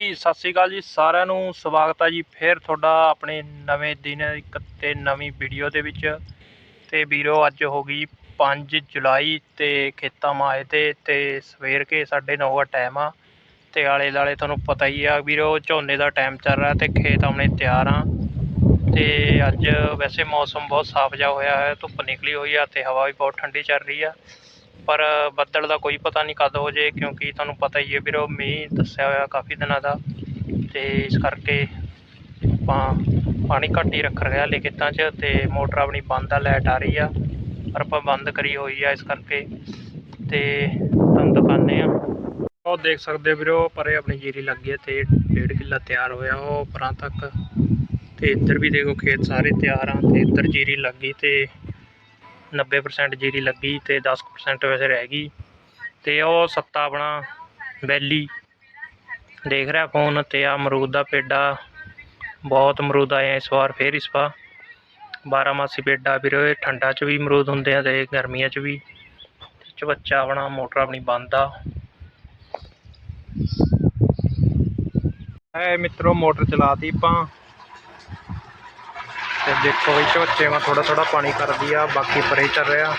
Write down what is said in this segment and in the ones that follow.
ਜੀ, ਸਤਿ ਸ਼੍ਰੀ ਅਕਾਲ ਜੀ ਸਾਰਿਆਂ ਨੂੰ, ਸਵਾਗਤ ਹੈ ਜੀ ਫੇਰ ਤੁਹਾਡਾ ਆਪਣੇ ਨਵੇਂ ਦਿਨ ਇੱਕ ਤੇ ਨਵੀਂ ਵੀਡੀਓ ਦੇ ਵਿੱਚ। ਤੇ ਵੀਰੋ, ਅੱਜ ਹੋ ਗਈ 5 ਜੁਲਾਈ ਤੇ ਖੇਤਾਂ ਮਾ ਆਏ ਤੇ ਤੇ ਸਵੇਰ ਕੇ 9:30 ਦਾ ਟਾਈਮ ਆ। ਤੇ ਆਲੇ ਲਾਲੇ ਤੁਹਾਨੂੰ ਪਤਾ ਹੀ ਆ ਵੀਰੋ, ਝੋਨੇ ਦਾ ਟਾਈਮ ਚੱਲ ਰਿਹਾ ਤੇ ਖੇਤ ਆਉਣੇ ਤਿਆਰ ਆ। ਤੇ ਅੱਜ ਵੈਸੇ ਮੌਸਮ ਬਹੁਤ ਸਾਫ਼ ਜਿਹਾ ਹੋਇਆ ਹੈ, ਧੁੱਪ ਨਿਕਲੀ ਹੋਈ ਆ ਤੇ ਹਵਾ ਵੀ ਬਹੁਤ ਠੰਡੀ ਚੱਲ ਰਹੀ ਆ। ਪਰ ਬੱਦਲ ਦਾ ਕੋਈ ਪਤਾ ਨਹੀਂ ਕਦ ਹੋ ਜੇ, ਕਿਉਂਕਿ ਤੁਹਾਨੂੰ ਪਤਾ ਹੀ ਹੈ ਵੀਰੋ, ਮੀਂਹ ਦੱਸਿਆ ਹੋਇਆ ਕਾਫੀ ਦਿਨਾਂ ਦਾ ਤੇ ਇਸ ਕਰਕੇ ਆਪਾਂ ਪਾਣੀ ਘੱਟ ਹੀ ਰੱਖ ਰਿਹਾ ਲੈ ਖੇਤਾਂ 'ਚ ਤੇ ਮੋਟਰ ਆਪਣੀ ਬੰਦ ਆ, ਲਾਈਟ ਆ ਰਹੀ ਆ, ਪਰ ਆਪਾਂ ਬੰਦ ਕਰੀ ਹੋਈ ਆ ਇਸ ਕਰਕੇ ਤੇ ਤੁਹਾਨੂੰ ਦਿਖਾਉਂਦੇ ਆ ਉਹ ਦੇਖ ਸਕਦੇ ਵੀਰੋ, ਪਰੇ ਆਪਣੀ ਜੀਰੀ ਲੱਗੀ ਹੈ ਤੇ ਡੇਢ ਕਿੱਲਾ ਤਿਆਰ ਹੋਇਆ ਉਹ ਪਰਾਂ ਤੱਕ ਤੇ ਇੱਧਰ ਵੀ ਦੇਖੋ ਖੇਤ ਸਾਰੇ ਤਿਆਰ ਆ ਤੇ ਇੱਧਰ ਜੀਰੀ ਲੱਗੀ ਤੇ 90% ਜੀਰੀ ਲੱਗੀ ਤੇ 10% ਵੈਸੇ ਰਹਿ ਗਈ ਤੇ ਉਹ ਸੱਤਾ ਆਪਣਾ ਵੈਲੀ ਦੇਖ ਰਿਹਾ ਫੋਨ ਤੇ ਆ ਅਮਰੂਦ ਦਾ ਪੇਡਾ, ਬਹੁਤ ਅਮਰੂਦ ਆਏ ਆ ਇਸ ਵਾਰ ਫੇਰ ਇਸ ਵਾਰ। ਬਾਰਾਮਾਸੀ ਪੇਡਾ ਵੀਰੋ, ਇਹ ਠੰਡਾ ਚ ਵੀ ਅਮਰੂਦ ਹੁੰਦੇ ਆ ਤੇ ਗਰਮੀਆਂ ਚ ਵੀ। ਚਵੱਚਾ ਆਪਣਾ ਮੋਟਰ ਆਪਣੀ ਬੰਦ ਆ। ਐ ਮਿੱਤਰੋ ਮੋਟਰ ਚਲਾਤੀ ਆਪਾਂ। ਤੇ ਦੇਖੋ ਵੀ ਝੋਚੇ ਮਾ ਥੋੜਾ ਥੋੜਾ ਪਾਣੀ ਕਰਦੀ ਆ, ਬਾਕੀ ਪਰੇ ਚੱਲ ਰਿਹਾ।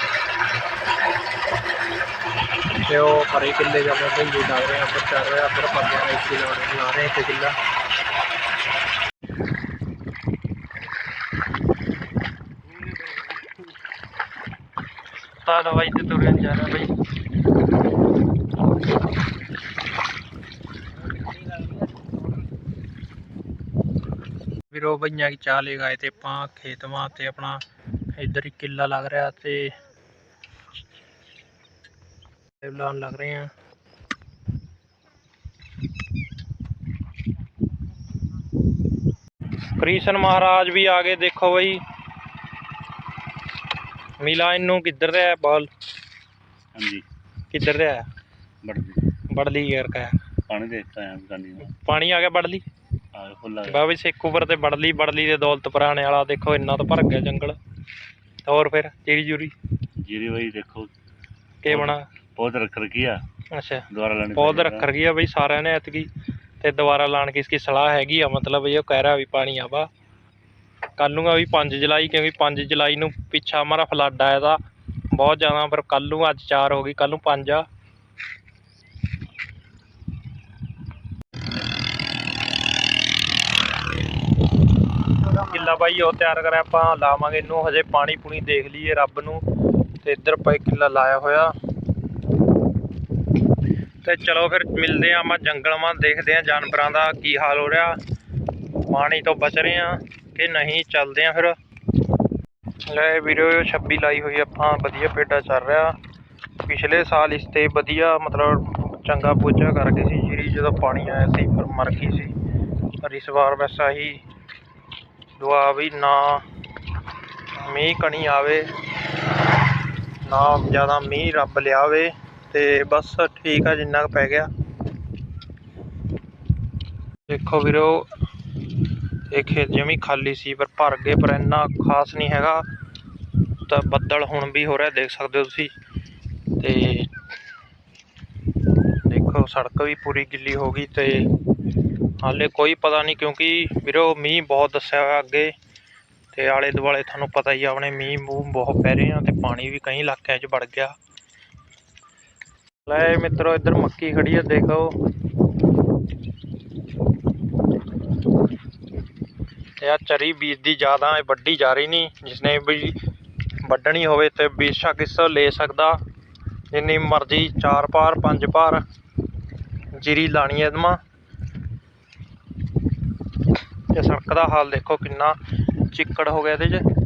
ਤੇ ਉਹ ਪਰੇ ਕਿੱਲੇ ਜਾਂਦੇ ਭਈਏ ਲੱਗ ਰਹੇ ਆ ਉੱਪਰ ਚੱਲ ਰਿਹਾ ਉੱਪਰ ਪੱਗਿਆਂ ਦੇ ਇੱਥੇ ਲਾਉਣੇ, ਲਾ ਰਹੇ ਇੱਕ ਕਿੱਲਾ। ਤਾਂ ਦਵਾਈ ਤੇ ਤੁਰਨ ਜਾ ਰਿਹਾ ਬਈ। ਵੀਰੋ ਭਈਆਂ ਕੀ ਚਾਹ ਲੈ ਗਏ ਤੇ ਆਪਾਂ ਖੇਤ ਮਾਂ ਤੇ ਆਪਣਾ ਇੱਧਰ ਹੀ ਕਿੱਲਾ ਲੱਗ ਰਿਹਾ ਤੇ ਲਾਉਣ ਲੱਗ ਰਹੇ ਆ। ਕ੍ਰਿਸ਼ਨ ਮਹਾਰਾਜ ਵੀ ਆ ਗਏ ਦੇਖੋ ਬਈ। ਮਿਲਾ ਇਹਨੂੰ ਕਿੱਧਰ ਰਿਹਾ ਬਾਲ? ਹਾਂਜੀ। ਕਿੱਧਰ ਰਿਹਾ? ਬੜਦੀ ਬੜਲੀ ਯਾਰ ਕਾ ਪਾਣੀ ਦੇਖਤਾ ਹੈ ਗਾਨੀ ਦਾ ਪਾਣੀ ਆ ਗਿਆ ਬੜਲੀ ਆ ਫੁੱਲ। ਬਾਬੇ ਸਿੱਖ ਉੱਪਰ ਤੇ ਬੜਲੀ ਬੜਲੀ ਦੇ ਦੌਲਤ ਪੁਰਾਣੇ ਵਾਲਾ ਦੇਖੋ ਇੰਨਾ ਤਾਂ ਭਰ ਗਿਆ ਜੰਗਲ। ਹੋਰ ਫਿਰ ਚੀਰੀ ਜੂਰੀ? ਜੀਰੀ ਬਈ ਦੇਖੋ। ਕੀ ਬਣਾ? ਪੌਦ ਰੱਖ ਰਖੀ ਆ? ਅੱਛਾ। ਦੁਆਰਾ ਲੈਣੀ ਪੌਦ ਰੱਖ ਰਹੀ ਆ ਬਈ ਸਾਰਿਆਂ ਨੇ ਐਤਕੀ? ਤੇ ਦੁਬਾਰਾ ਲਾਣ ਕੀ ਇਸकी ਸਲਾਹ ਹੈਗੀ ਆ? ਮਤਲਬ ਇਹ ਕਹਿ ਰਿਹਾ ਵੀ ਪਾਣੀ ਆਵਾ ਕੱਲ ਨੂੰ ਆ ਵੀ 5 ਜੁਲਾਈ ਕਿਉਂਕਿ 5 ਜੁਲਾਈ ਨੂੰ ਪਿੱਛਾ ਹਮਾਰਾ ਫਲੱਡ ਆਇਆ ਦਾ ਬਹੁਤ ਜ਼ਿਆਦਾ ਪਰ ਕੱਲ ਨੂੰ ਅੱਜ 4 ਹੋ ਗਈ ਕੱਲ ਨੂੰ 5 ਆ। ਕਿੱਲਾ ਬਾਈ, ਉਹ ਤਿਆਰ ਕਰਿਆ ਆਪਾਂ, ਲਾਵਾਂਗੇ ਇਹਨੂੰ, ਹਜੇ ਪਾਣੀ ਪੂਣੀ ਦੇਖ ਲਈਏ ਰੱਬ ਨੂੰ। ਤੇ ਇੱਧਰ ਪਏ ਕਿੱਲਾ ਲਾਇਆ ਹੋਇਆ। ਤੇ ਚਲੋ ਫਿਰ ਮਿਲਦੇ ਆ ਆਪਾਂ ਜੰਗਲ ਮਾਂ ਦੇਖਦੇ ਆ ਜਾਨਵਰਾਂ ਦਾ ਕੀ ਹਾਲ ਹੋ ਰਿਹਾ। ਪਾਣੀ ਤੋਂ ਬਚ ਰਹੇ ਆ ਕਿ ਨਹੀਂ, ਚੱਲਦੇ ਆ ਫਿਰ। ਲੈ ਵੀਡੀਓ 26 ਲਾਈ ਹੋਈ ਆਪਾਂ, ਵਧੀਆ ਪੇਡਾ ਚੱਲ ਰਿਹਾ। ਪਿਛਲੇ ਸਾਲ ਇਸ ਤੇ ਵਧੀਆ, ਮਤਲਬ ਚੰਗਾ ਪੋਚਾ ਕਰਕੇ ਸੀ ਜੀਰੀ ਜਦੋਂ ਪਾਣੀ ਆਇਆ ਸੀ ਪਰ ਮਰ ਗਈ ਸੀ। ਪਰ ਇਸ ਵਾਰ ਵੈਸਾ ਹੀ ਦੁਆ ਵੀ ਨਾ ਮੀਂਹ ਕਣੀ ਆਵੇ, ਨਾ ਜ਼ਿਆਦਾ ਮੀਂਹ ਰੱਬ ਲਿਆਵੇ ਤੇ ਬਸ ਠੀਕ ਆ ਜਿੰਨਾ ਕੁ ਪੈ ਗਿਆ। ਦੇਖੋ ਵੀਰੋ, ਇਹ ਖੇਤ ਜਮੀ ਖਾਲੀ ਸੀ, ਪਰ ਭਰ ਗਏ, ਪਰ ਇੰਨਾ ਖਾਸ ਨਹੀਂ ਹੈਗਾ। ਤਾਂ ਬੱਦਲ ਹੁਣ ਵੀ ਹੋ ਰਿਹਾ, ਦੇਖ ਸਕਦੇ ਹੋ ਤੁਸੀਂ। ਤੇ ਦੇਖੋ, ਸੜਕ ਵੀ ਪੂਰੀ ਗਿੱਲੀ ਹੋ ਗਈ ਤੇ ਹਾਲੇ ਕੋਈ ਪਤਾ ਨਹੀਂ ਕਿਉਂਕਿ ਵੀਰੋ ਮੀਂਹ ਬਹੁਤ ਦੱਸਿਆ ਹੋਇਆ ਅੱਗੇ ਤੇ ਆਲੇ ਦੁਆਲੇ ਤੁਹਾਨੂੰ ਪਤਾ ਹੀ ਆ, ਆਪਣੇ ਮੀਂਹ ਮੂੰਹ ਬਹੁਤ ਪੈ ਰਹੇ ਆ ਤੇ ਪਾਣੀ ਵੀ ਕਈ ਇਲਾਕਿਆਂ 'ਚ ਵੜ ਗਿਆ। ਲੈ ਮਿੱਤਰੋ, ਇੱਧਰ ਮੱਕੀ ਖੜੀ ਆ, ਦੇਖੋ। ਤੇ ਆ ਚਰੀ ਬੀਜ ਦੀ ਜ਼ਿਆਦਾ ਇਹ ਵੱਡੀ ਜਾ ਰਹੀ ਨਹੀਂ, ਜਿਸਨੇ ਵੀ ਵੱਢਣੀ ਹੋਵੇ ਤੇ ਬੇਸ਼ੱਕ ਇਸ ਲੈ ਸਕਦਾ। ਜਿੰਨੀ ਮਰਜ਼ੀ ਚਾਰ ਪਾਰ ਪੰਜ ਪਾਰ ਜੀਰੀ ਲਾਣੀ ਐ ਇਹਦਮਾ ਤੇ ਸੜਕ ਦਾ ਹਾਲ ਦੇਖੋ ਕਿੰਨਾ ਚਿੱਕੜ ਹੋ ਗਿਆ ਇਹਦੇ 'ਚ।